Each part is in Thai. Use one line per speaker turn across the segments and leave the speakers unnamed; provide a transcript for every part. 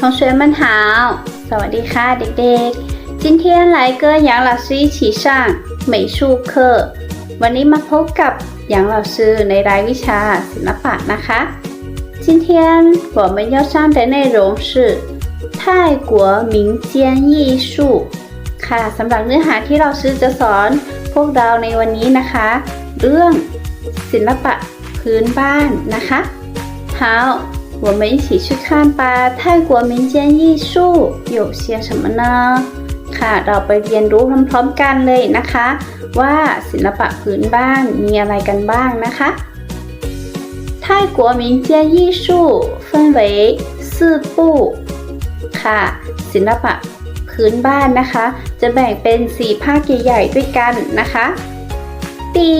同学们好，สวัสดีค่ะเด็กๆ今天来跟杨老师一起上美术课วันนี้มาพบกับ杨老师ในรายวิชาศิลปะนะคะ今天我们要上的内容是泰国民间艺术ค่ะสำหรับเนื้อหาที่เราซื้อจะสอนพวกเราในวันนี้นะคะ เรื่องศิลปะพื้นบ้านนะคะ好 我们一起去看吧泰国民间艺术有些什么呢ค่ะ เราไปเรียนรู้พร้อมๆกันเลยนะคะ ว่าศิลปะพื้นบ้านมีอะไรกันบ้างนะคะ泰国民间艺术分为四部ค่ะ ศิลปะพื้นบ้านนะคะ จะแบ่งเป็น 4 ภาคใหญ่ๆด้วยกันนะคะตี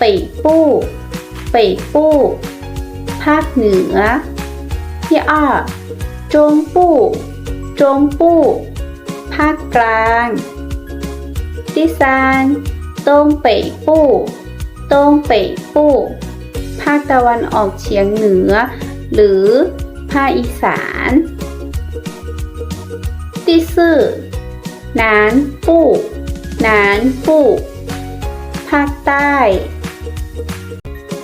北部北部 ภาคเหนือที่อ้จงปู่จงปู่ภาคกลางที่สามตงเป่ปู้ตงเป่ปู่ภาคตะวันออกเฉียงเหนือ หรือภาคอีสานที่สี่นานปู่นานปู่ภาคใต้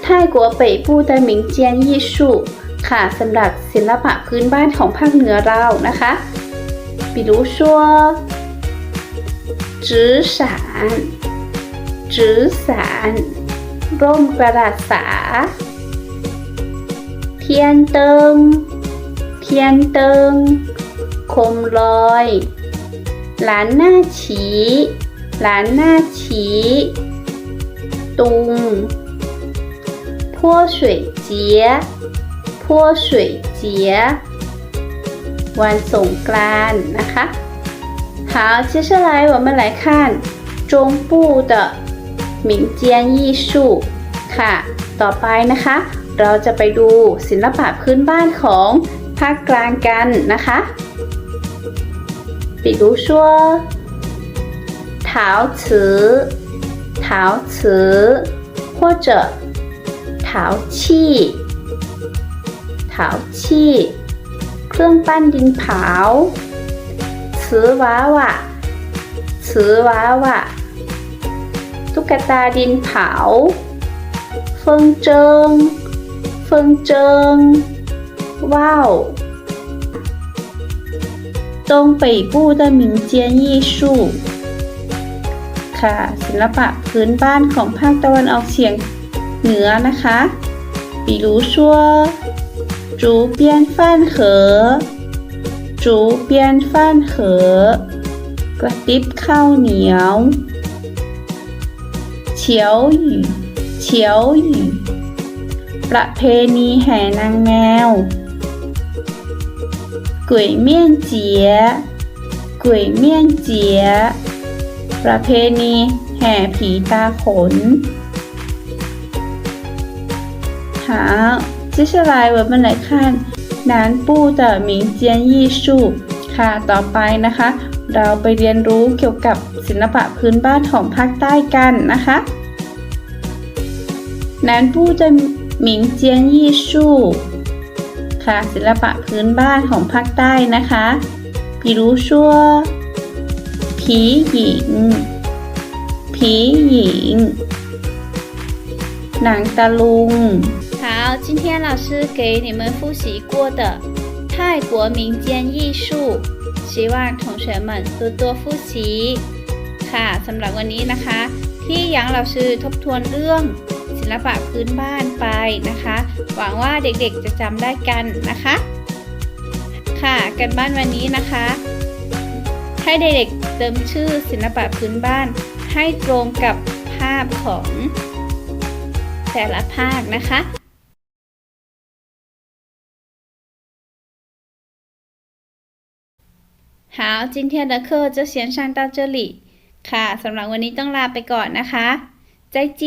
泰国北部的民间艺术ค่ะสำหรับศิลปะพื้นบ้านของภาคเหนือเรานะคะ比如说纸伞纸伞ร่มกระดาษสา เทียนเติงเทียนเติง โคมลอยหลานหน้าฉีหลานหน้าฉีตุง 泼水节泼水节วันสงกรานต์นะคะ好接下来我们来看中部的民间艺术ค่ะ ต่อไปนะคะ เราจะไปดูศิลปะพื้นบ้านของภาคกลางกันนะคะ比如说陶瓷陶瓷或者 陶器陶器เครื่องปั้นดินเผา瓷娃娃瓷娃娃ตุ๊กตาดินเผาเฟิงเจิงเฟิงเจิงว้าว东北部的民间艺术ค่ะศิลปะพื้นบ้านของภาคตะวันออกเฉียง เหนือนะคะ比如说竹编饭盒竹编饭盒กระติบข้าวเหนียวเฉียวหยู่เฉียวหยู่ประเพณีแห่นางแมว鬼面节鬼面节ประเพณีแห่ผีตาขน 好接下来我们来看南部的民间艺术ค่ะ ต่อไปนะคะ เราไปเรียนรู้เกี่ยวกับศิลปะพื้นบ้านของภาคใต้กันนะคะ南部的民间艺术ค่ะศิลปะพื้นบ้านของภาคใต้นะคะ比如说ผีหญิงผี หญิง หนังตะลุง好今天老师给你们复习过的泰国民间艺术希望同学们多多复习ค่ะสำหรับวันนี้นะคะ ที่ยังเราซื้อทบทวนเรื่อง ศิลปะพื้นบ้านไปนะคะ หวังว่าเด็กๆจะจำได้กันนะคะ ค่ะกันบ้านวันนี้นะคะ ให้เด็กๆเติมชื่อศิลปะพื้นบ้านให้ตรงกับภาพของ แต่ละภาคนะคะ好，今天的课就先上到这里ค่ะสำหรับวันนี้ต้องลาไปก่อนนะคะ再见